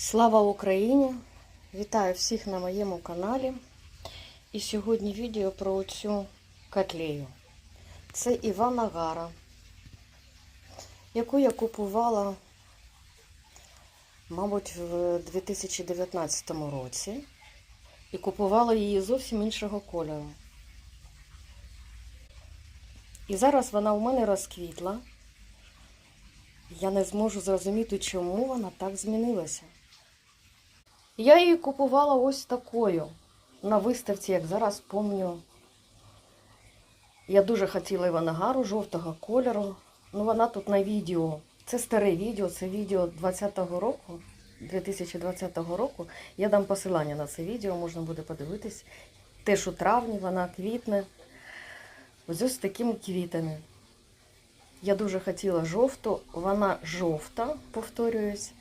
Слава Україні! Вітаю всіх на моєму каналі. І сьогодні відео про цю котлею. Це Івана Гара, яку я купувала, мабуть, в 2019 році. І купувала її зовсім іншого кольору. І зараз вона у мене розквітла. Я не зможу зрозуміти, чому вона так змінилася. Я її купувала ось такою на виставці, як зараз пам'ятаю. Я дуже хотіла Іванагару жовтого кольору. Ну, вона тут на відео. Це старе відео, це відео 20-го року, 2020 року. Я дам посилання на це відео, можна буде подивитись. Теж у травні вона квітне. Ось ось з такими квітами. Я дуже хотіла жовту, вона жовта, повторююсь.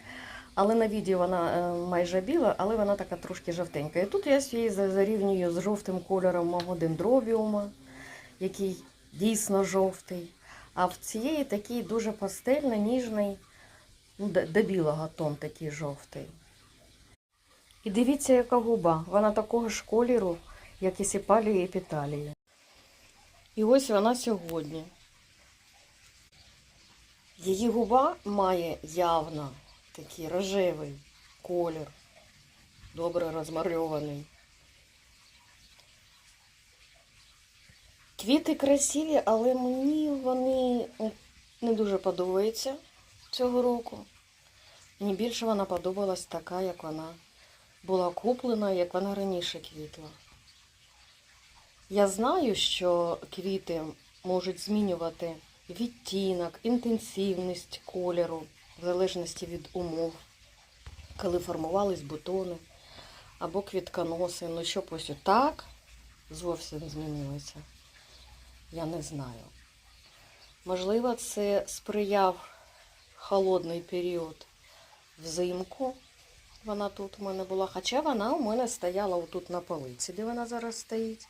Але на відео вона е, майже біла, але вона така трошки жовтенька. І тут я її зарівнюю з жовтим кольором мого дендробіума, який дійсно жовтий. А в цієї такий дуже пастельний, ніжний, ну, до, білого тон такий жовтий. І дивіться, яка губа. Вона такого ж кольору, як і сіпалії і піталії. І ось вона сьогодні. Її губа має явно такий рожевий колір, добре розмальований. Квіти красиві, але мені вони не дуже подобаються цього року. Мені більше вона подобалась така, як вона була куплена, як вона раніше квітла. Я знаю, що квіти можуть змінювати відтінок, інтенсивність кольору, в залежності від умов, коли формувались бутони або квітконоси. Ну, щоб ось отак зовсім змінилося, я не знаю. Можливо, це сприяв холодний період взимку. Вона тут у мене була, хоча вона у мене стояла отут на полиці, де вона зараз стоїть,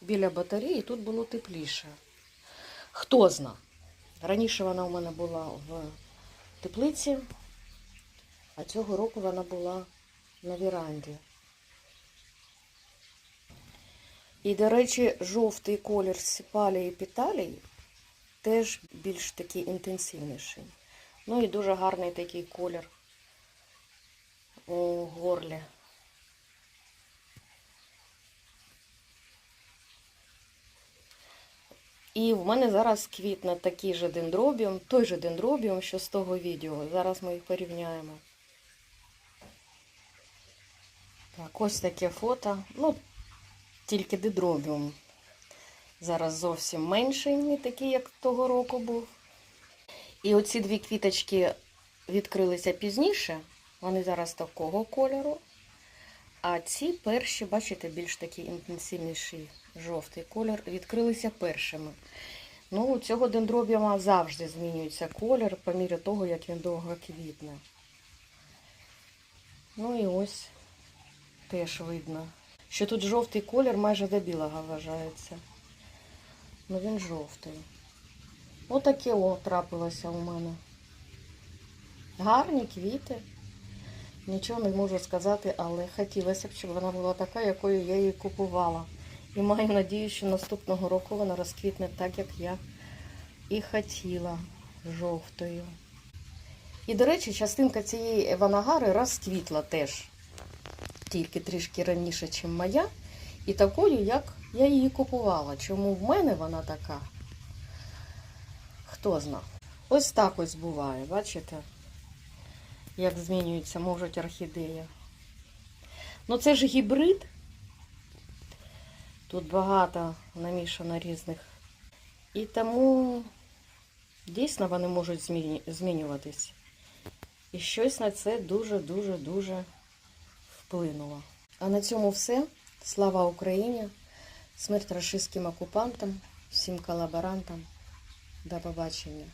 біля батареї, тут було тепліше. Хто зна? Раніше вона у мене була в теплиці, а цього року вона була на віранді. І, до речі, жовтий колір сіпалії і піталії теж більш такий інтенсивніший. Ну і дуже гарний такий колір у горлі. І в мене зараз квітне такий же дендробіум, той же дендробіум, що з того відео. Зараз ми їх порівняємо. Так, ось таке фото. Ну, тільки дендробіум. Зараз зовсім менший, не такий, як того року був. І оці дві квіточки відкрилися пізніше. Вони зараз такого кольору. А ці перші, бачите, більш такий інтенсивніший жовтий колір, відкрилися першими. Ну, у цього дендробіума завжди змінюється колір по мірі того, як він довго квітне. Ну і ось теж видно, що тут жовтий колір майже до білого вважається. Ну він жовтий. Отаке о трапилося у мене. Гарні квіти. Нічого не можу сказати, але хотілося б, щоб вона була така, якою я її купувала. І маю надію, що наступного року вона розквітне так, як я і хотіла жовтою. І, до речі, частинка цієї Еванагари розквітла теж, тільки трішки раніше, ніж моя. І такою, як я її купувала. Чому в мене вона така? Хто зна. Ось так ось буває, бачите? Як змінюються можуть орхідеї. Ну це ж гібрид. Тут багато намішано різних. І тому дійсно вони можуть змінюватись. І щось на це дуже-дуже-дуже вплинуло. А на цьому все. Слава Україні! Смерть рашистським окупантам, всім колаборантам. До побачення.